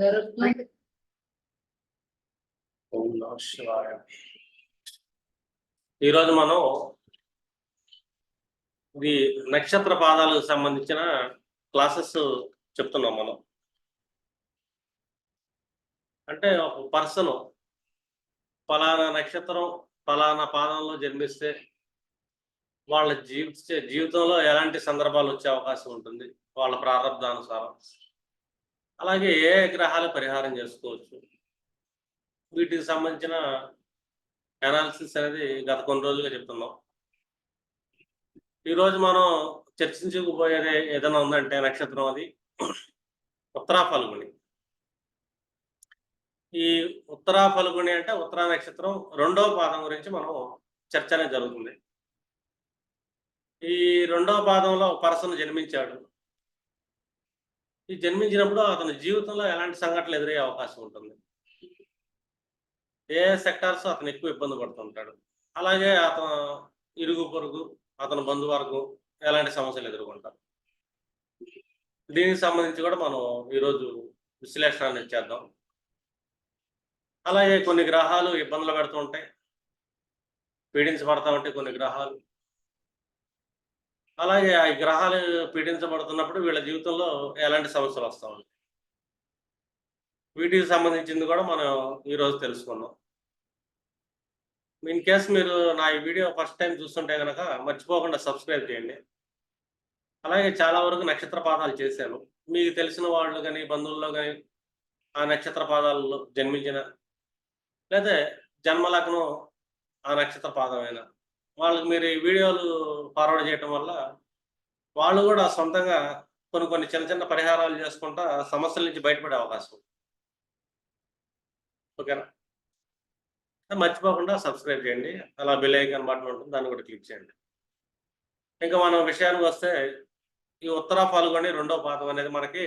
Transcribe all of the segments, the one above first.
జరుగుతుంది. ఓం నమః శివాయ. ఈరోజు మనం ఇది నక్షత్ర పాదాలకు సంబంధించిన క్లాసెస్ చెప్తున్నాం మనం. అంటే ఒక పర్సన్ ఫలానా నక్షత్రం ఫలానా పాదంలో జన్మిస్తే వాళ్ళ జీవిత జీవితంలో ఎలాంటి సందర్భాలు వచ్చే అవకాశం ఉంటుంది? వాళ్ళ ప్రారంభానుసారం. అలాగే ఏ గ్రహాలు పరిహారం చేసుకోవచ్చు? వీటికి సంబంధించిన అనాలిసిస్ అనేది గత కొన్ని రోజులుగా చెప్తున్నాం. ఈరోజు మనం చర్చించుకుపోయేది ఏదైనా ఉందంటే నక్షత్రం అది. ఉత్తరా ఫల్గుణి ఈ ఉత్తరా ఫల్గుణి అంటే ఉత్తరా నక్షత్రం రెండవ పాదం గురించి మనం చర్చ అనేది జరుగుతుంది. ఈ రెండవ పాదంలో పర్సన్ జన్మించాడు. ఈ జన్మించినప్పుడు అతని జీవితంలో ఎలాంటి సంఘటనలు ఎదురయ్యే అవకాశం ఉంటుంది? ఏ సెక్టార్స్ అతను ఎక్కువ ఇబ్బంది పడుతుంటాడు? అలాగే అతను ఇరుగు పొరుగు అతని బంధువర్గం ఎలాంటి సమస్యలు ఎదుర్కొంటారు? దీనికి సంబంధించి కూడా మనం ఈరోజు విశ్లేషణ అనేది చేద్దాం. అలాగే కొన్ని గ్రహాలు ఇబ్బందులు పెడుతూ ఉంటాయి. పీడించబడతా ఉంటాయి కొన్ని గ్రహాలు. అలాగే ఆ గ్రహాలు పీడించబడుతున్నప్పుడు వీళ్ళ జీవితంలో ఎలాంటి సమస్యలు వస్తూ ఉంటాయి? వీటికి సంబంధించింది కూడా మనం ఈరోజు తెలుసుకున్నాం. ఇన్ కేస్ మీరు నా ఈ వీడియో ఫస్ట్ టైం చూస్తుంటే కనుక మర్చిపోకుండా సబ్స్క్రైబ్ చేయండి. అలాగే చాలా వరకు నక్షత్ర పాదాలు చేశాను. మీకు తెలిసిన వాళ్ళు కానీ బంధువుల్లో కానీ ఆ నక్షత్ర పాదాలలో జన్మించిన లేదా జన్మలగ్నం ఆ నక్షత్ర పాదమైనా వాళ్ళకి మీరు ఈ వీడియోలు ఫార్వర్డ్ చేయటం వల్ల వాళ్ళు కూడా సొంతంగా కొన్ని కొన్ని చిన్న చిన్న పరిహారాలు చేసుకుంటా సమస్యల నుంచి బయటపడే అవకాశం ఓకేనా? మర్చిపోకుండా సబ్స్క్రైబ్ చేయండి. అలా బెల్ ఐకాన్ బటన్ ఉంటుంది. దాన్ని కూడా క్లిక్ చేయండి. ఇంకా మనం విషయానికి వస్తే ఈ ఉత్తర పాల్గొని రెండో పాదం అనేది మనకి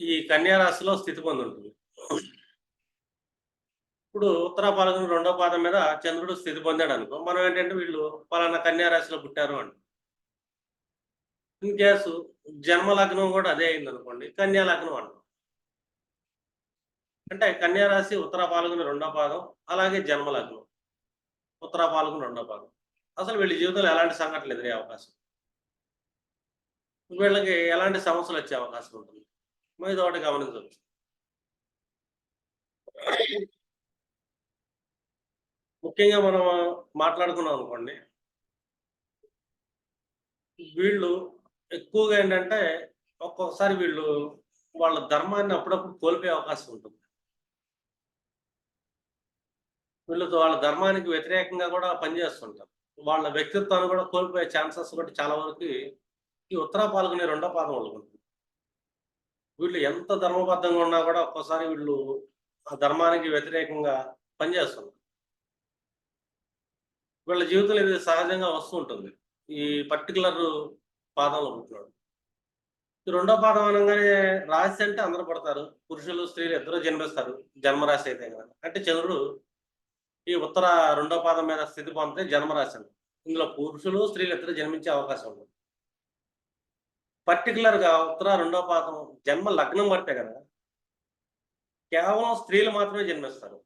ఈ కన్యారాశిలో స్థితి పొంది ఉంటుంది. ఇప్పుడు ఉత్తర పాల్గొని రెండో పాదం మీద చంద్రుడు స్థితి పొందాడు అనుకో మనం ఏంటంటే వీళ్ళు పలానా కన్యా రాశిలో పుట్టారు అని ఇన్ కేసు జన్మ లగ్నం కూడా అదే అయింది అనుకోండి కన్యా లగ్నం అంటాం. అంటే కన్యా రాశి ఉత్తర పాలకుని రెండో పాదం అలాగే జన్మ లగ్నం. ఉత్తర పాలకుని రెండో పాదం. అసలు వీళ్ళ జీవితంలో ఎలాంటి సంఘటనలు ఎదురే అవకాశం? వీళ్ళకి ఎలాంటి సమస్యలు వచ్చే అవకాశం ఉంటుంది? మనం ఇది ఒకటి గమనించవచ్చు. ముఖ్యంగా మనం మాట్లాడుకున్నాం అనుకోండి వీళ్ళు ఎక్కువగా ఏంటంటే ఒక్కొక్కసారి వీళ్ళు వాళ్ళ ధర్మాన్ని అప్పుడప్పుడు కోల్పోయే అవకాశం ఉంటుంది. వీళ్ళతో వాళ్ళ ధర్మానికి వ్యతిరేకంగా కూడా పనిచేస్తుంటారు వాళ్ళ వ్యక్తిత్వాన్ని కూడా కోల్పోయే ఛాన్సెస్ కూడా చాలా వరకు ఈ ఉత్తరా పాల్గొనే రెండో పాదం వాళ్ళకు ఉంటుంది. వీళ్ళు ఎంత ధర్మబద్ధంగా ఉన్నా కూడా ఒక్కోసారి వీళ్ళు ఆ ధర్మానికి వ్యతిరేకంగా పనిచేస్తున్నారు వీళ్ళ జీవితంలో ఇది సహజంగా వస్తూ ఉంటుంది. ఈ పర్టికులర్ పాదంలో పుట్టినాడు. ఈ రెండో పాదం అనగానే రాశి అంటే అందరూ పడతారు. పురుషులు స్త్రీలు ఇద్దరు జన్మిస్తారు. జన్మరాశి అయితే కనుక. అంటే చంద్రుడు ఈ ఉత్తర రెండో పాదం మీద స్థితి పొందితే జన్మరాశి అంట ఇందులో పురుషులు స్త్రీలు ఇద్దరు జన్మించే అవకాశం ఉంటుంది. పర్టికులర్గా ఉత్తర రెండో పాదం జన్మ లగ్నం పడితే కదా కేవలం స్త్రీలు మాత్రమే జన్మిస్తారు.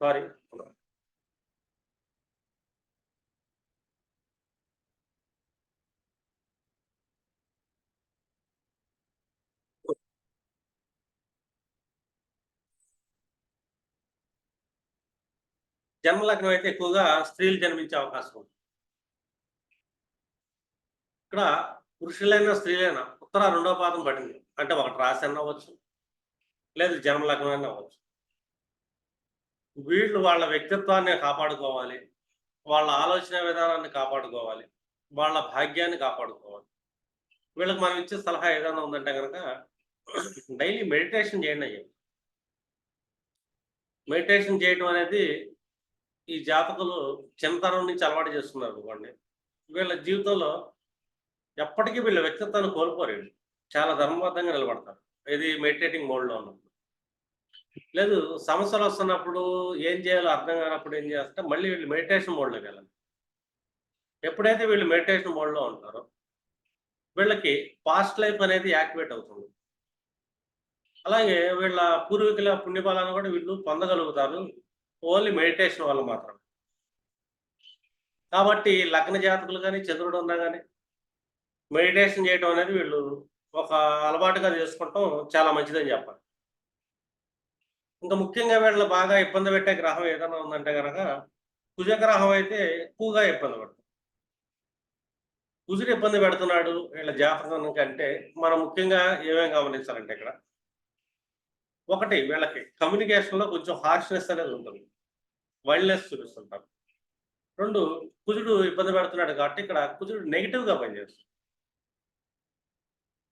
సారీ. జన్మలగ్నం అయితే ఎక్కువగా స్త్రీలు జన్మించే అవకాశం ఉంది. ఇక్కడ పురుషులైనా స్త్రీలైనా ఉత్తర రెండో పాదం పడింది. అంటే ఒకటి రాసి అన్నవచ్చు లేదు జన్మలగ్నం అవ్వచ్చు. వీళ్ళు వాళ్ళ వ్యక్తిత్వాన్ని కాపాడుకోవాలి. వాళ్ళ ఆలోచన విధానాన్ని కాపాడుకోవాలి. వాళ్ళ భాగ్యాన్ని కాపాడుకోవాలి. వీళ్ళకి మనం ఇచ్చే సలహా ఏదైనా ఉందంటే కనుక డైలీ మెడిటేషన్ చేయండి అయ్యా. మెడిటేషన్ చేయడం అనేది ఈ జాతకులు చిన్నతనం నుంచి అలవాటు చేస్తున్నారు అనుకోండి. వీళ్ళ జీవితంలో ఎప్పటికీ వీళ్ళ వ్యక్తిత్వాన్ని కోల్పోరు చాలా ధర్మబద్ధంగా నిలబడతారు. ఇది మెడిటేటింగ్ మోడ్లో ఉన్నప్పుడు లేదు సమస్యలు వస్తున్నప్పుడు ఏం చేయాలో అర్థం కానప్పుడు ఏం చేస్తే మళ్ళీ వీళ్ళు మెడిటేషన్ మోడ్లోకి వెళ్ళాలి. ఎప్పుడైతే వీళ్ళు మెడిటేషన్ మోడ్లో ఉంటారో వీళ్ళకి పాస్ట్ లైఫ్ అనేది యాక్టివేట్ అవుతుంది. అలాగే వీళ్ళ పూర్వీకుల పుణ్యఫలాన్ని కూడా వీళ్ళు పొందగలుగుతారు ఓన్లీ మెడిటేషన్ వల్ల మాత్రం కాబట్టి లగ్న జాతకులు కానీ చంద్రుడు ఉన్నా కానీ మెడిటేషన్ చేయడం అనేది వీళ్ళు ఒక అలవాటుగా చేసుకుంటాం చాలా మంచిదని చెప్పాలి. ఇంకా ముఖ్యంగా వీళ్ళు బాగా ఇబ్బంది పెట్టే గ్రహం ఏదైనా ఉందంటే కనుక కుజగ్రహం అయితే ఎక్కువగా ఇబ్బంది పడుతుంది. కుజుడు ఇబ్బంది పెడుతున్నాడు వీళ్ళ జాతకం కంటే మనం ముఖ్యంగా ఏమేమి గమనించాలంటే ఇక్కడ ఒకటి వీళ్ళకి కమ్యూనికేషన్లో కొంచెం హార్ష్నెస్ అనేది ఉంటుంది. వైల్డ్నెస్ చూపిస్తుంటారు. రెండు కుజుడు ఇబ్బంది పెడుతున్నాడు కాబట్టి ఇక్కడ కుజుడు నెగిటివ్గా పనిచేస్తుంది.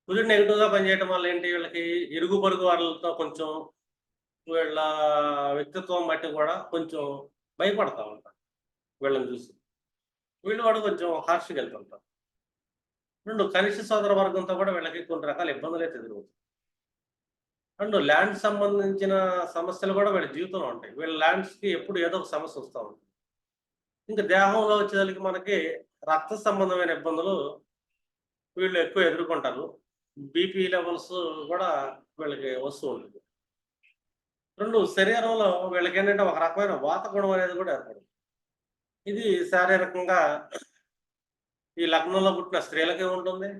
కుజుడు నెగిటివ్గా పనిచేయడం వల్ల ఏంటి? వీళ్ళకి ఇరుగు పొరుగు వాళ్ళతో కొంచెం వీళ్ళ వ్యక్తిత్వం బట్టి కూడా కొంచెం భయపడతా ఉంటారు. వీళ్ళని చూసి. వీళ్ళు కూడా కొంచెం హార్ష్గా వెళ్తుంటారు రెండు కనిష్ట సోదర వర్గంతో కూడా వీళ్ళకి కొన్ని రకాల ఇబ్బందులు అయితే ఎదురవుతాయి. అండ్ ల్యాండ్ సంబంధించిన సమస్యలు కూడా వీళ్ళ జీవితంలో ఉంటాయి. వీళ్ళ ల్యాండ్స్కి ఎప్పుడు ఏదో ఒక సమస్య వస్తూ ఉంటుంది. ఇంకా దేహంలో వచ్చేసరికి మనకి రక్త సంబంధమైన ఇబ్బందులు వీళ్ళు ఎక్కువ ఎదుర్కొంటారు. బీపీ లెవెల్స్ కూడా వీళ్ళకి వస్తూ ఉంటుంది రెండు శరీరంలో వీళ్ళకి ఏంటంటే ఒక రకమైన వాత గుణం అనేది కూడా ఏర్పడుతుంది. ఇది శారీరకంగా ఈ లగ్నంలో పుట్టిన స్త్రీలకే ఉంటుంది.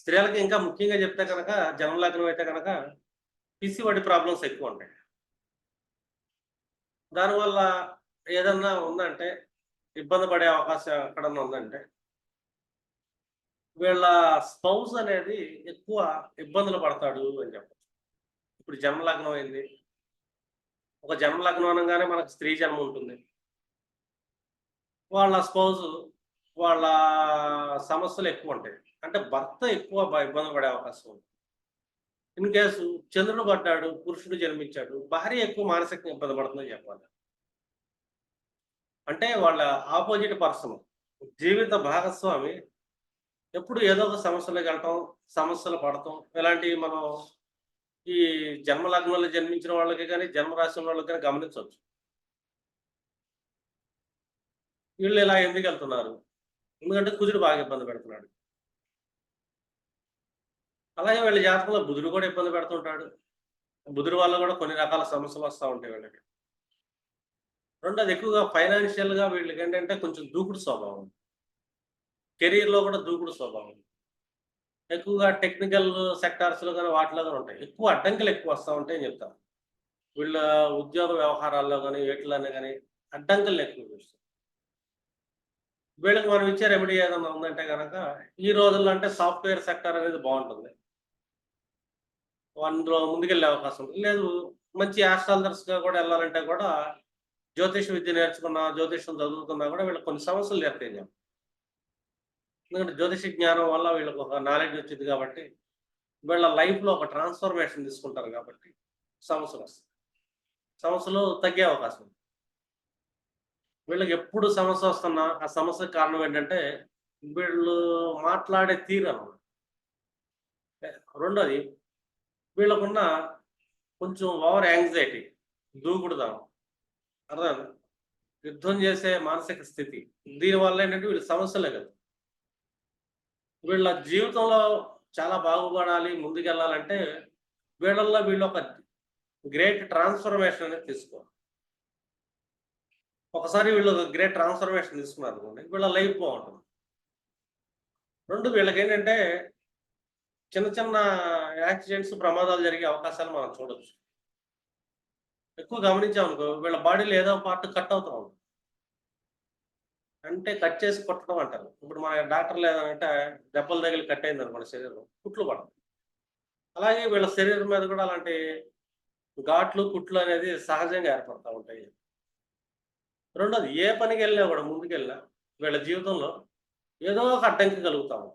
స్త్రీలకి ఇంకా ముఖ్యంగా చెప్తే కనుక జన్మ లగ్నం అయితే కనుక పిసివడి ప్రాబ్లమ్స్ ఎక్కువ ఉంటాయి. దానివల్ల ఏదన్నా ఉందంటే ఇబ్బంది పడే అవకాశం ఎక్కడన్నా ఉందంటే వీళ్ళ స్పౌస్ అనేది ఎక్కువ ఇబ్బందులు పడతాడు అని చెప్పారు ఇప్పుడు జన్మ లగ్నం అయింది. ఒక జన్మ లగ్నం అనగానే మనకు స్త్రీ జన్మ ఉంటుంది. వాళ్ళ స్పౌజ్ వాళ్ళ సమస్యలు ఎక్కువ ఉంటాయి. అంటే భర్త ఎక్కువ ఇబ్బంది పడే అవకాశం ఉంది. ఇన్ కేసు చంద్రుడు పడ్డాడు పురుషుడు జన్మించాడు భార్య ఎక్కువ మానసికంగా ఇబ్బంది పడుతుందని చెప్పాలి. అంటే వాళ్ళ ఆపోజిట్ పర్సన్ జీవిత భాగస్వామి ఎప్పుడు ఏదో ఒక సమస్యలు వెళ్ళటం సమస్యలు పడటం ఇలాంటివి మనం ఈ జన్మ లగ్నంలో జన్మించిన వాళ్ళకి కానీ జన్మరాశి వాళ్ళకి కానీ గమనించవచ్చు. వీళ్ళు ఇలా ఎందుకు వెళ్తున్నారు? ఎందుకంటే కుజుడు బాగా ఇబ్బంది పెడుతున్నాడు. అలాగే వీళ్ళ జాతకంలో బుధుడు కూడా ఇబ్బంది పెడుతుంటాడు. బుధుడు వల్ల కూడా కొన్ని రకాల సమస్యలు వస్తూ ఉంటాయి వీళ్ళకి. రెండోది ఎక్కువగా ఫైనాన్షియల్గా వీళ్ళకి ఏంటంటే కొంచెం దూకుడు స్వభావం. కెరీర్లో కూడా దూకుడు స్వభావం. ఎక్కువగా టెక్నికల్ సెక్టార్స్లో కానీ వాటిలో కానీ ఉంటాయి. ఎక్కువ అడ్డంకులు ఎక్కువ వస్తూ ఉంటాయని చెప్తాం వీళ్ళ ఉద్యోగ వ్యవహారాల్లో కానీ వీటిలోనే కానీ అడ్డంకులు ఎక్కువ చూస్తాం వీళ్ళకి మనం ఇచ్చే రెమెడీ ఏదైనా ఉందంటే కనుక ఈ రోజుల్లో అంటే సాఫ్ట్వేర్ సెక్టర్ అనేది బాగుంటుంది. అందులో ముందుకెళ్ళే అవకాశం లేదు మంచి ఆస్ట్రాలజర్స్గా కూడా వెళ్ళాలంటే కూడా జ్యోతిష విద్య నేర్చుకున్నా జ్యోతిషం చదువుతున్నా కూడా వీళ్ళకి కొన్ని సమస్యలు తీరుతాయి చెప్పు. ఎందుకంటే జ్యోతిష జ్ఞానం వల్ల వీళ్ళకి ఒక నాలెడ్జ్ వచ్చింది కాబట్టి వీళ్ళ లైఫ్లో ఒక ట్రాన్స్ఫర్మేషన్ తీసుకుంటారు కాబట్టి సమస్యలు వస్తాయి. సమస్యలు తగ్గే అవకాశం ఉంది. వీళ్ళకి ఎప్పుడు సమస్య వస్తున్నా ఆ సమస్యకు కారణం ఏంటంటే వీళ్ళు మాట్లాడే తీరు అనమాట రెండోది వీళ్ళకున్న కొంచెం ఓవర్ యాంగ్జైటీ దూకుడుదాం అర్థం యుద్ధం చేసే మానసిక స్థితి. దీనివల్ల ఏంటంటే వీళ్ళ సమస్యలే కదా. వీళ్ళ జీవితంలో చాలా బాగుపడాలి ముందుకెళ్ళాలంటే వీళ్ళల్లో వీళ్ళు ఒక గ్రేట్ ట్రాన్స్ఫర్మేషన్ అనేది తీసుకోవాలి. ఒకసారి వీళ్ళు ఒక గ్రేట్ ట్రాన్స్ఫర్మేషన్ తీసుకున్నారు అనుకోండి వీళ్ళ లైఫ్ బాగుంటుంది. రెండు వీళ్ళకి ఏంటంటే చిన్న చిన్న యాక్సిడెంట్స్ ప్రమాదాలు జరిగే అవకాశాలు మనం చూడవచ్చు ఎక్కువ గమనించామనుకో వీళ్ళ బాడీలో ఏదో పార్ట్ కట్ అవుతా ఉంటుంది. అంటే కట్ చేసి కొట్టడం అంటారు. ఇప్పుడు మన డాక్టర్లు లేదంటే దెబ్బలు తగిలి కట్ అయింది మన శరీరం కుట్లు పడదు అలాగే వీళ్ళ శరీరం మీద కూడా అలాంటి ఘాట్లు కుట్లు అనేది సహజంగా ఏర్పడతా ఉంటాయి. రెండోది ఏ పనికి వెళ్ళినా కూడా ముందుకెళ్ళినా వీళ్ళ జీవితంలో ఏదో ఒక అడ్డంకి కలుగుతాము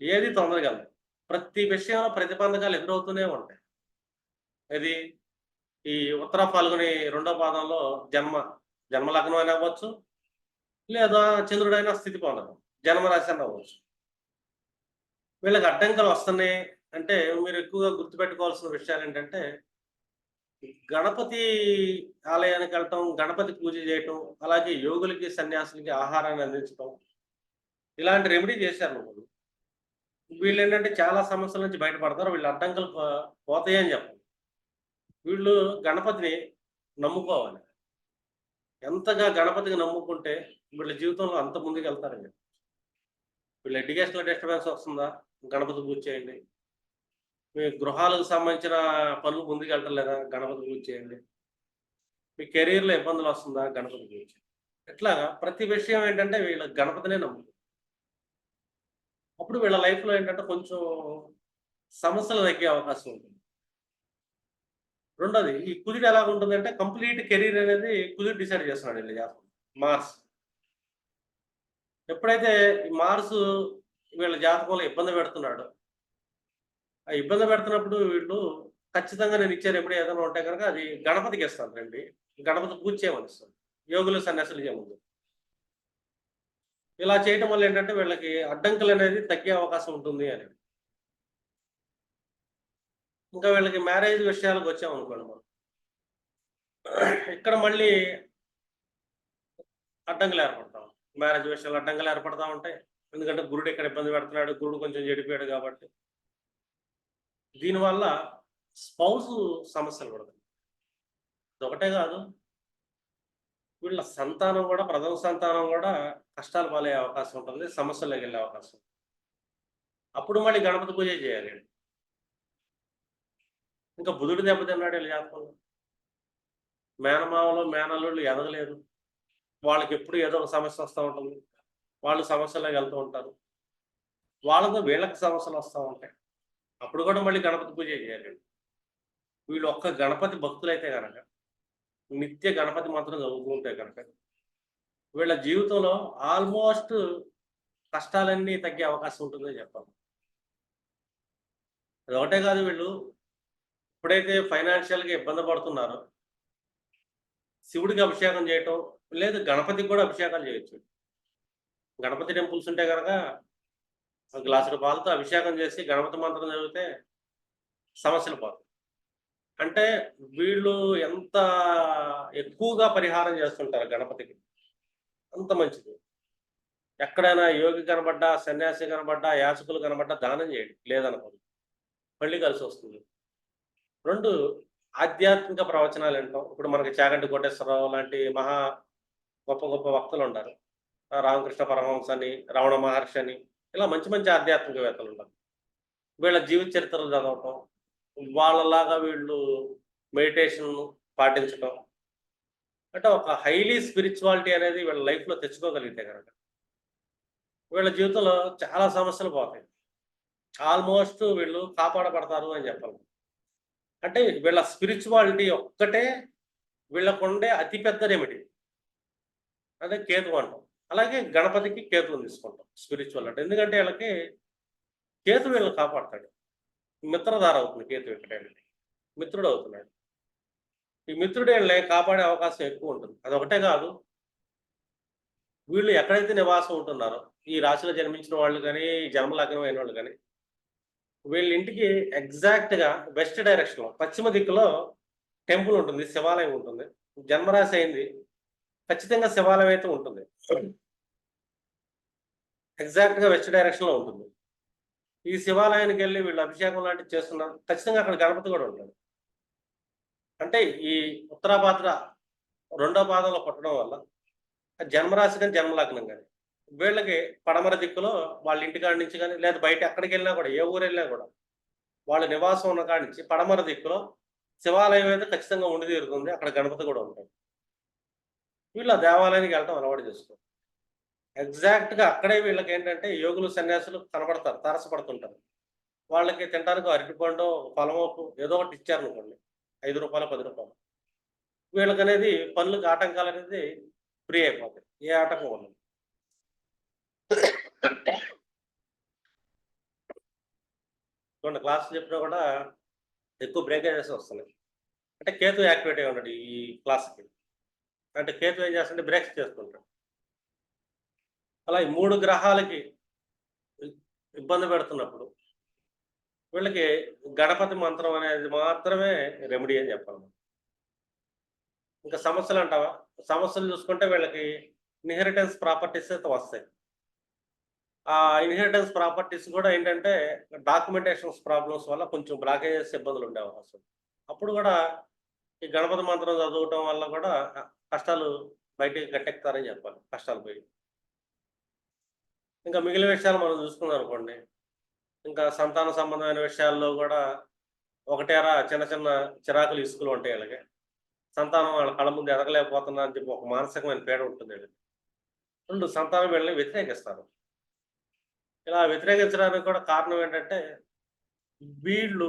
ఏది తొందరగా ప్రతి విషయంలో ప్రతిబంధకాలు ఎదురవుతూనే ఉంటాయి. ఇది ఈ ఉత్తర పాల్గొని రెండో పాదంలో జన్మ జన్మలగ్నం అయినా అవ్వచ్చు లేదా చంద్రుడైనా స్థితి పొందడం జన్మరాశి అని అవ్వచ్చు. వీళ్ళకి అడ్డంకులు వస్తున్నాయి అంటే మీరు ఎక్కువగా గుర్తుపెట్టుకోవాల్సిన విషయాలు ఏంటంటే గణపతి ఆలయానికి వెళ్ళటం గణపతి పూజ చేయటం అలాగే యోగులకి సన్యాసులకి ఆహారాన్ని అందించడం ఇలాంటి రెమెడీ చేశారు నువ్వు వీళ్ళు ఏంటంటే చాలా సమస్యల నుంచి బయటపడతారు వీళ్ళు అడ్డంకులు పోతాయని పోతాయి చెప్పాలి. వీళ్ళు గణపతిని నమ్ముకోవాలి. ఎంతగా గణపతికి నమ్ముకుంటే వీళ్ళ జీవితంలో అంత ముందుకు వెళ్తారండి. చెప్పి వీళ్ళ ఎడ్యుకేషనల్ డిస్టర్బెన్స్ వస్తుందా? గణపతి పూజ చేయండి. మీ గృహాలకు సంబంధించిన పనులు ముందుకు వెళ్ళలేదా గణపతి పూజ చేయండి. మీ కెరీర్లో ఇబ్బందులు వస్తుందా? గణపతి పూజ చేయండి. ఇట్లాగా ప్రతి విషయం ఏంటంటే వీళ్ళ గణపతినే నమ్ముతుంది అప్పుడు వీళ్ళ లైఫ్లో ఏంటంటే కొంచెం సమస్యలు తగ్గే అవకాశం ఉంటుంది. రెండోది ఈ కుదిరి ఎలా ఉంటుంది అంటే కంప్లీట్ కెరీర్ అనేది కుదిరి డిసైడ్ చేస్తున్నాడు వీళ్ళ జాతకం. మార్స్. ఎప్పుడైతే మార్స్ వీళ్ళ జాతకంలో ఇబ్బంది పెడుతున్నాడు ఆ ఇబ్బంది పెడుతున్నప్పుడు వీళ్ళు ఖచ్చితంగా నేను ఇచ్చారు ఎప్పుడు ఏదైనా ఉంటే కనుక అది గణపతికి ఇస్తాను రండి. గణపతి పూజ చేయమని ఇస్తాను యోగులు సన్యాసులు చేయముందు ఇలా చేయటం వల్ల ఏంటంటే వీళ్ళకి అడ్డంకులు అనేది తగ్గే అవకాశం ఉంటుంది అని. ఇంకా వీళ్ళకి మ్యారేజ్ విషయాలకు వచ్చామనుకోండి మనం. ఇక్కడ మళ్ళీ అడ్డంకులు ఏర్పడతాం. మ్యారేజ్ విషయాలు అడ్డంకులు ఏర్పడతా ఉంటాయి. ఎందుకంటే గురుడు ఇక్కడ ఇబ్బంది పెడుతున్నాడు గురుడు కొంచెం చెడిపోయాడు కాబట్టి. దీనివల్ల స్పౌస్ సమస్యలు పడుతుంది ఒకటే కాదు. వీళ్ళ సంతానం కూడా ప్రథమ సంతానం కూడా కష్టాలు పాలయ్యే అవకాశం ఉంటుంది సమస్యలకు వెళ్ళే అవకాశం అప్పుడు మళ్ళీ గణపతి పూజ చేయాలి ఇంకా బుధుడు దెబ్బతిన్నాడు వీళ్ళ జాతకంలో మేనమావలు మేనల్లుళ్ళు ఎదగలేరు వాళ్ళకి ఎప్పుడు ఏదో ఒక సమస్య వస్తూ ఉంటుంది. వాళ్ళు సమస్యలకు వెళ్తూ ఉంటారు. వాళ్ళతో వీళ్ళకి సమస్యలు వస్తూ ఉంటాయి. అప్పుడు కూడా మళ్ళీ గణపతి పూజ చేయాలి. వీళ్ళు ఒక్క గణపతి భక్తులైతే కనుక నిత్య గణపతి మంత్రం చదువుకుంటే ఉంటే కనుక వీళ్ళ జీవితంలో ఆల్మోస్ట్ కష్టాలన్నీ తగ్గే అవకాశం ఉంటుందని చెప్పాలి. అది ఒకటే కాదు వీళ్ళు ఎప్పుడైతే ఫైనాన్షియల్గా ఇబ్బంది పడుతున్నారో శివుడికి అభిషేకం చేయటం లేదు గణపతికి కూడా అభిషేకాలు చేయొచ్చు. గణపతి టెంపుల్స్ ఉంటే కనుక గ్లాసుల పాలతో అభిషేకం చేసి గణపతి మంత్రం చదివితే సమస్యలు పోతాయి. అంటే వీళ్ళు ఎంత ఎక్కువగా పరిహారం చేస్తుంటారు గణపతికి? అంత మంచిది. ఎక్కడైనా యోగి కనబడ్డా సన్యాసి కనబడ్డా యాచకులు కనబడ్డా దానం చేయండి. లేదనుకోండి మళ్ళీ కలిసి వస్తుంది. రెండు ఆధ్యాత్మిక ప్రవచనాలు వింటాం. ఇప్పుడు మనకి చాగంటి కోటేశ్వరరావు లాంటి మహా గొప్ప గొప్ప వక్తలు ఉన్నారు రామకృష్ణ పరమహంస అని రావణ మహర్షి అని ఇలా మంచి మంచి ఆధ్యాత్మికవేత్తలు ఉన్నారు వీళ్ళ జీవిత చరిత్రలు చదవటం వాళ్ళలాగా వీళ్ళు మెడిటేషన్ పాటించటం అంటే ఒక హైలీ స్పిరిచువాలిటీ అనేది వీళ్ళ లైఫ్లో తెచ్చుకోగలిగితే కనుక వీళ్ళ జీవితంలో చాలా సమస్యలు పోతాయి. ఆల్మోస్ట్ వీళ్ళు కాపాడబడతారు అని చెప్పాలి. అంటే వీళ్ళ స్పిరిచువాలిటీ ఒక్కటే వీళ్ళకుండే అతిపెద్ద రెమెడీ అదే కేతు అంటాం. అలాగే గణపతికి కేతువుని తీసుకుంటాం స్పిరిచువల్ అంటే. ఎందుకంటే వీళ్ళకి కేతు వీళ్ళని కాపాడతాడు. మిత్రధార అవుతుంది కేతు ఇక్కడ మిత్రుడు అవుతున్నాడు ఈ మిత్రుడు వీళ్ళని కాపాడే అవకాశం ఎక్కువ ఉంటుంది. అదొకటే కాదు వీళ్ళు ఎక్కడైతే నివాసం ఉంటున్నారో ఈ రాశిలో జన్మించిన వాళ్ళు కానీ జన్మలగ్నం అయిన వాళ్ళు కానీ వీళ్ళ ఇంటికి ఎగ్జాక్ట్గా వెస్ట్ డైరెక్షన్లో పశ్చిమ దిక్కులో టెంపుల్ ఉంటుంది శివాలయం ఉంటుంది. జన్మరాశి అయింది. ఖచ్చితంగా శివాలయం అయితే ఉంటుంది. ఎగ్జాక్ట్గా వెస్ట్ డైరెక్షన్లో ఉంటుంది. ఈ శివాలయానికి వెళ్ళి వీళ్ళు అభిషేకం లాంటివి చేస్తున్నారు. ఖచ్చితంగా అక్కడ గణపతి కూడా ఉంటాడు. అంటే ఈ ఉత్తరాపాత్ర రెండో పాదంలో పుట్టడం వల్ల జన్మరాశి కానీ జన్మలగ్నం కానీ వీళ్ళకి పడమర దిక్కులో వాళ్ళ ఇంటికాడ నుంచి కానీ లేదా బయట ఎక్కడికి వెళ్ళినా కూడా ఏ ఊరు వెళ్ళినా కూడా వాళ్ళ నివాసం ఉన్న కాడ నుంచి పడమర దిక్కులో శివాలయం అయితే ఖచ్చితంగా ఉండి తీరుతుంది. అక్కడ గణపతి కూడా ఉంటాయి వీళ్ళు ఆ దేవాలయానికి వెళ్ళటం అలవాటు చేసుకోరు. ఎగ్జాక్ట్గా అక్కడే వీళ్ళకి ఏంటంటే యోగులు సన్యాసులు కనబడతారు తారసపడుతుంటారు వాళ్ళకి తినడానికి అరటిపండు పొలమోపు ఏదో ఒకటి ఇచ్చారనుకోండి ఐదు రూపాయలు పది రూపాయలు. వీళ్ళకి అనేది పనులకు ఆటంకాలు అనేది ఫ్రీ అయిపోతాయి. ఏ ఆటంకం ఉండదు. చూడండి క్లాస్ చెప్పినా కూడా ఎక్కువ బ్రేకేజెస్ వస్తున్నాయి. అంటే కేతు యాక్టివేట్ అయి ఉన్నాడు ఈ క్లాస్కి. అంటే కేతు ఏం చేస్తుంటే బ్రేక్స్ చేసుకుంటాడు. అలా ఈ మూడు గ్రహాలకి ఇబ్బంది పెడుతున్నప్పుడు వీళ్ళకి గణపతి మంత్రం అనేది మాత్రమే రెమెడీ అని చెప్పాలి. ఇంకా సమస్యలు అంటావా? సమస్యలు చూసుకుంటే వీళ్ళకి ఇన్హెరిటెన్స్ ప్రాపర్టీస్ అయితే వస్తాయి. ఇన్హెరిటెన్స్ ప్రాపర్టీస్ కూడా ఏంటంటే డాక్యుమెంటేషన్స్ ప్రాబ్లమ్స్ వల్ల కొంచెం బ్లాకేజెస్ ఇబ్బందులు ఉండే అవకాశం. అప్పుడు కూడా ఈ గణపతి మంత్రం చదవటం వల్ల కూడా కష్టాలు బయటికి గట్టెక్కుతారని చెప్పాలి కష్టాలు పోయి. ఇంకా మిగిలిన విషయాలు మనం చూసుకున్నాం అనుకోండి. ఇంకా సంతాన సంబంధమైన విషయాల్లో కూడా ఒకటేరా చిన్న చిన్న చిరాకులు ఇసుకులు ఉంటాయి వీళ్ళకి. సంతానం వాళ్ళ కళ్ళ ముందు ఎదగలేకపోతున్నా అని చెప్పి ఒక మానసికమైన పీడ ఉంటుంది వీళ్ళకి. రెండు సంతానం వీళ్ళని వ్యతిరేకిస్తారు. ఇలా వ్యతిరేకించడానికి కూడా కారణం ఏంటంటే వీళ్ళు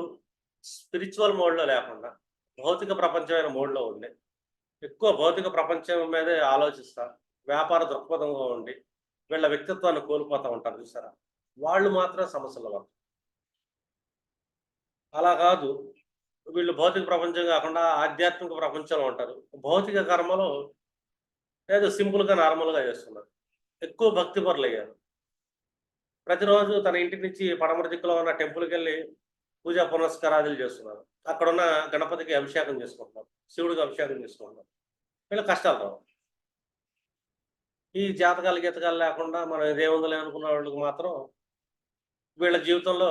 స్పిరిచువల్ మోడ్లో లేకుండా భౌతిక ప్రపంచమైన మోడ్లో ఉండి ఎక్కువ భౌతిక ప్రపంచం మీదే ఆలోచిస్తారు వ్యాపార దృక్పథంగా ఉండి వీళ్ళ వ్యక్తిత్వాన్ని కోల్పోతూ ఉంటారు చూసారా? వాళ్ళు మాత్రం సమస్యలు పడతారు. అలా కాదు వీళ్ళు భౌతిక ప్రపంచం కాకుండా ఆధ్యాత్మిక ప్రపంచంలో ఉంటారు. భౌతిక కర్మలో ఏదో సింపుల్గా నార్మల్గా చేస్తున్నారు. ఎక్కువ భక్తి పరులు అయ్యారు ప్రతిరోజు తన ఇంటి నుంచి పడమర దిక్కులో ఉన్న టెంపుల్కి వెళ్ళి పూజా పునస్కారాదులు చేస్తున్నారు. అక్కడ ఉన్న గణపతికి అభిషేకం చేసుకుంటున్నారు. శివుడికి అభిషేకం చేసుకుంటున్నారు. వీళ్ళ కష్టాలు రావు. ఈ జాతకాలు గీతకాలు లేకుండా మనం ఇదేముందలే అనుకున్న వాళ్ళకి మాత్రం వీళ్ళ జీవితంలో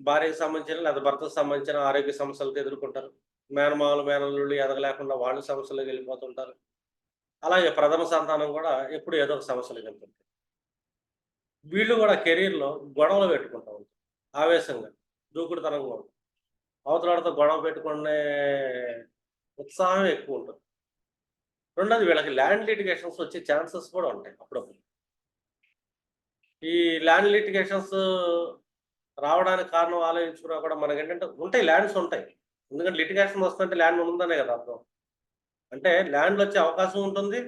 భార్యకు సంబంధించిన లేదా భర్తకు సంబంధించిన ఆరోగ్య సమస్యలకు ఎదుర్కొంటారు. మేనమామలు మేనల్లుళ్ళు ఎదగలేకుండా వాళ్ళు సమస్యలకు వెళ్ళిపోతుంటారు. అలాగే ప్రథమ సంతానం కూడా ఎప్పుడు ఏదో ఒక సమస్యలకు వెళ్తుంటారు వీళ్ళు కూడా కెరీర్లో గొడవలు పెట్టుకుంటూ ఉంటారు. ఆవేశంగా దూకుడుతనంగా ఉంటారు. అవతలాడితో గొడవ పెట్టుకునే ఉత్సాహం ఎక్కువ ఉంటుంది. రెండోది వీళ్ళకి ల్యాండ్ లిటిగేషన్స్ వచ్చే ఛాన్సెస్ కూడా ఉంటాయి అప్పుడప్పుడు. ఈ ల్యాండ్ లిటిగేషన్స్ రావడానికి కారణం ఆలోచించుకున్నా కూడా మనకి ఏంటంటే ఉంటాయి ల్యాండ్స్ ఉంటాయి. ఎందుకంటే లిటిగేషన్ వస్తుంటే ల్యాండ్ ఉందనే కదా అర్థం. అంటే ల్యాండ్ వచ్చే అవకాశం ఉంటుంది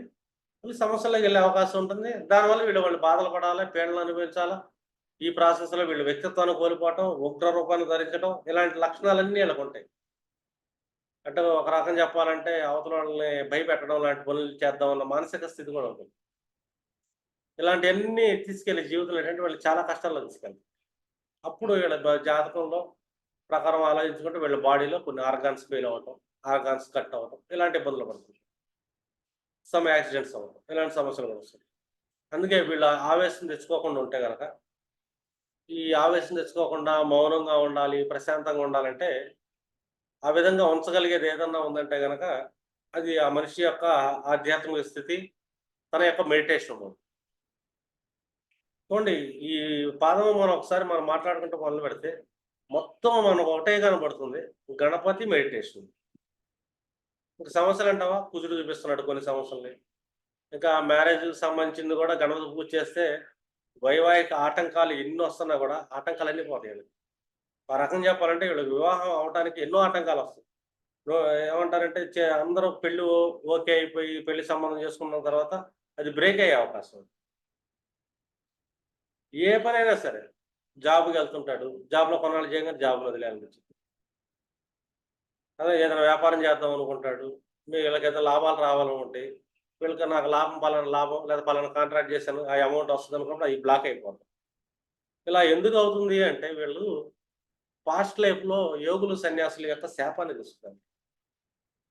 మళ్ళీ సమస్యలకు వెళ్ళే అవకాశం ఉంటుంది. దానివల్ల వీళ్ళు వాళ్ళు బాధలు పడాలి పీడలు అనుభవించాలా? ఈ ప్రాసెస్లో వీళ్ళు వ్యక్తిత్వాన్ని కోల్పోవటం ఉగ్ర రూపాన్ని ధరించడం ఇలాంటి లక్షణాలన్నీ వీళ్ళకు ఉంటాయి. అంటే ఒక రకం చెప్పాలంటే అవతల వాళ్ళని భయపెట్టడం లాంటి పనులు చేద్దాం అన్న మానసిక స్థితి కూడా ఉంటుంది. ఇలాంటివన్నీ తీసుకెళ్ళే జీవితంలో ఏంటంటే వాళ్ళు చాలా కష్టాల్లో తీసుకెళ్తారు. అప్పుడు వీళ్ళ జాతకంలో ప్రకారం ఆలోచించుకుంటే వీళ్ళ బాడీలో కొన్ని ఆర్గాన్స్ ఫెయిల్ అవ్వటం ఆర్గాన్స్ కట్ అవ్వటం ఇలాంటి ఇబ్బందులు పడుతుంది సమ్ యాక్సిడెంట్స్ అవ్వటం ఇలాంటి సమస్యలు కూడా వస్తాయి. అందుకే వీళ్ళ ఆవేశం తెచ్చుకోకుండా ఉంటే కనుక ఈ ఆవేశం తెచ్చుకోకుండా మౌనంగా ఉండాలి ప్రశాంతంగా ఉండాలంటే ఆ విధంగా ఉంచగలిగేది ఏదన్నా ఉందంటే కనుక అది ఆ మనిషి యొక్క ఆధ్యాత్మిక స్థితి తన యొక్క మెడిటేషన్ మోడ్. చూడండి ఈ పాదము మనం ఒకసారి మనం మాట్లాడుకుంటూ మొదలు పెడితే మొత్తం మనకు ఒకటే కనబడుతుంది గణపతి మెడిటేషన్. ఒక సమస్యలు అంటావా? కుజుడు చూపిస్తున్నాడు కొన్ని సమస్యల్ని ఇంకా మ్యారేజ్కి సంబంధించింది కూడా గణపతి పూజ చేస్తే వైవాహిక ఆటంకాలు ఎన్ని వస్తున్నా కూడా ఆటంకాలు అన్నీ పోతాయి ఆ రకం చెప్పాలంటే వీళ్ళు వివాహం అవడానికి ఎన్నో ఆటంకాలు వస్తాయి. ఏమంటారంటే చే- అందరూ పెళ్ళి ఓకే అయిపోయి పెళ్ళి సంబంధం చేసుకున్న తర్వాత అది బ్రేక్ అయ్యే అవకాశం ఉంది. ఏ పనైనా సరే జాబ్కి వెళ్తుంటాడు. జాబ్లో కొన్నాళ్ళు చేయగానే జాబ్లో వదిలేయాలనిపించింది. అదే ఏదైనా వ్యాపారం చేద్దాం అనుకుంటాడు. మీ వీళ్ళకి ఏదైనా లాభాలు రావాలనుకుంటాయి వీళ్ళకి నాకు లాభం పలానా లాభం లేదా పలానా కాంట్రాక్ట్ చేశాను ఆ అమౌంట్ వస్తుంది అనుకున్నప్పుడు అవి బ్లాక్ అయిపోతుంది ఇలా ఎందుకు అవుతుంది అంటే వీళ్ళు పాస్ట్ లైఫ్లో యోగులు సన్యాసుల యొక్క శాపాన్ని తీసుకుంటారు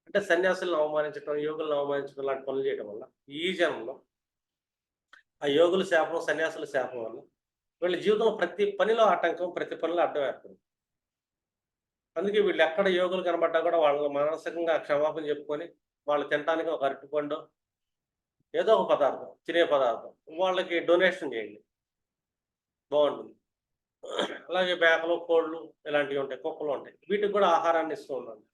అంటే సన్యాసులను అవమానించడం యోగులను అవమానించడం లాంటి పనులు చేయడం వల్ల ఈ జన్మలో ఆ యోగుల శాపం సన్యాసుల శాపం వల్ల వీళ్ళ జీవితంలో ప్రతి పనిలో ఆటంకం ప్రతి పనిలో అడ్డం ఏర్పడింది. అందుకే వీళ్ళు ఎక్కడ యోగులు కనబడ్డా కూడా వాళ్ళ మానసికంగా క్షమాపణ చెప్పుకొని వాళ్ళు తినడానికి ఒక అరటిపండు ఏదో ఒక పదార్థం తినే పదార్థం వాళ్ళకి డొనేషన్ చేయండి. బాగుంటుంది. అలాగే మేకలు కోళ్ళు ఇలాంటివి ఉంటాయి కుక్కలు ఉంటాయి. వీటికి కూడా ఆహారాన్ని ఇస్తూ ఉండండి.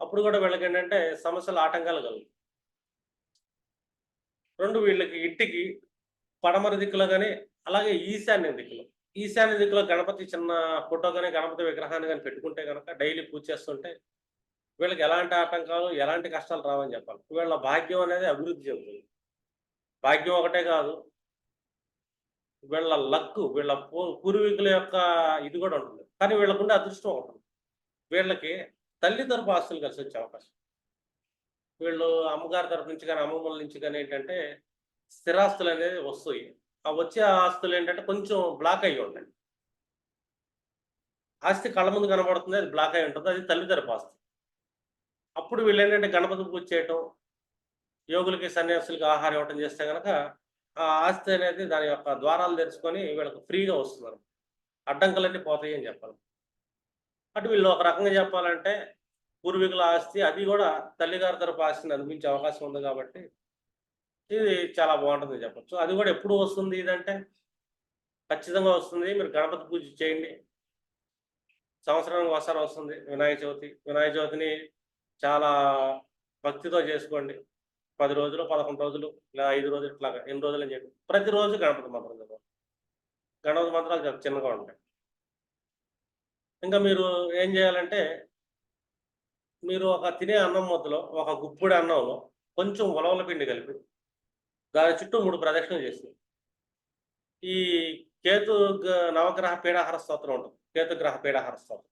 అప్పుడు కూడా వీళ్ళకి ఏంటంటే సమస్యలు ఆటంకాలు కలుగు రెండు వీళ్ళకి ఇంటికి పడమర దిక్కులో కానీ అలాగే ఈశాన్య దిక్కులో. ఈశాన్య దిక్కులో గణపతి చిన్న ఫోటో కానీ గణపతి విగ్రహాన్ని కానీ పెట్టుకుంటే కనుక డైలీ పూజ చేస్తుంటే వీళ్ళకి ఎలాంటి ఆటంకాలు ఎలాంటి కష్టాలు రావని చెప్పాలి. వీళ్ళ భాగ్యం అనేది అభివృద్ధి చెందుతుంది. భాగ్యం ఒకటే కాదు. వీళ్ళ లక్కు వీళ్ళ పూర్వీకుల యొక్క ఇది కూడా ఉంటుంది. కానీ వీళ్ళకుండే అదృష్టం ఒకటి వీళ్ళకి తల్లి తరపు ఆస్తులు కలిసి వచ్చే అవకాశం. వీళ్ళు అమ్మగారి తరపు నుంచి కానీ అమ్మమ్మల నుంచి కానీ ఏంటంటే స్థిరాస్తులు అనేది వస్తాయి. ఆ వచ్చే ఆస్తులు ఏంటంటే కొంచెం బ్లాక్ అయ్యి ఉంటాయి ఆస్తి కళ్ళ ముందు కనబడుతుంది అది బ్లాక్ అయి ఉంటుంది అది తల్లిదరపు ఆస్తి. అప్పుడు వీళ్ళు ఏంటంటే గణపతి పూజ చేయటం యోగులకి సన్యాసులకి ఆహారం ఇవ్వటం చేస్తే కనుక ఆ ఆస్తి అనేది దాని యొక్క ద్వారాలు తెరుచుకొని వీళ్ళకి ఫ్రీగా వస్తున్నారు అడ్డంకులన్నీ పోతాయి అని చెప్పాలి. అటు వీళ్ళు ఒక రకంగా చెప్పాలంటే పూర్వీకుల ఆస్తి అది కూడా తల్లిగారి తరపు ఆస్తిని అనిపించే అవకాశం ఉంది కాబట్టి ఇది చాలా బాగుంటుంది చెప్పచ్చు. అది కూడా ఎప్పుడు వస్తుంది? ఇదంటే ఖచ్చితంగా వస్తుంది. మీరు గణపతి పూజ చేయండి. సంవత్సరానికి ఒకసారి వస్తుంది వినాయక చవితి. వినాయక చవితిని చాలా భక్తితో చేసుకోండి. పది రోజులు పదకొండు రోజులు లేదా ఐదు రోజులు ఇట్లా ఎన్ని రోజులు అని చెప్పి. ప్రతిరోజు గణపతి మంత్రం చదవాలి. గణపతి మంత్రాలు చిన్నగా ఉంటాయి. ఇంకా మీరు ఏం చేయాలంటే మీరు ఒక తినే అన్నం ముద్దలో ఒక గుప్పుడు అన్నంలో కొంచెం ఉలవల పిండి కలిపి దాని చుట్టూ మూడు ప్రదక్షిణలు చేసి ఈ కేతు గ- నవగ్రహ పీడాహార స్తోత్రం ఉంటుంది. కేతుగ్రహ పీడాహార స్తోత్రం.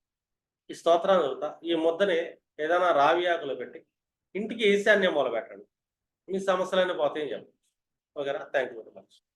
ఈ స్తోత్రాన్ని చదువుతా. ఈ ముద్దని ఏదైనా రావి ఆకులు పెట్టి ఇంటికి ఈశాన్యం మొదలు పెట్టండి. మీ సమస్యలన్నీ పోతాయని చెప్పండి. ఓకేనా? Thank you very much.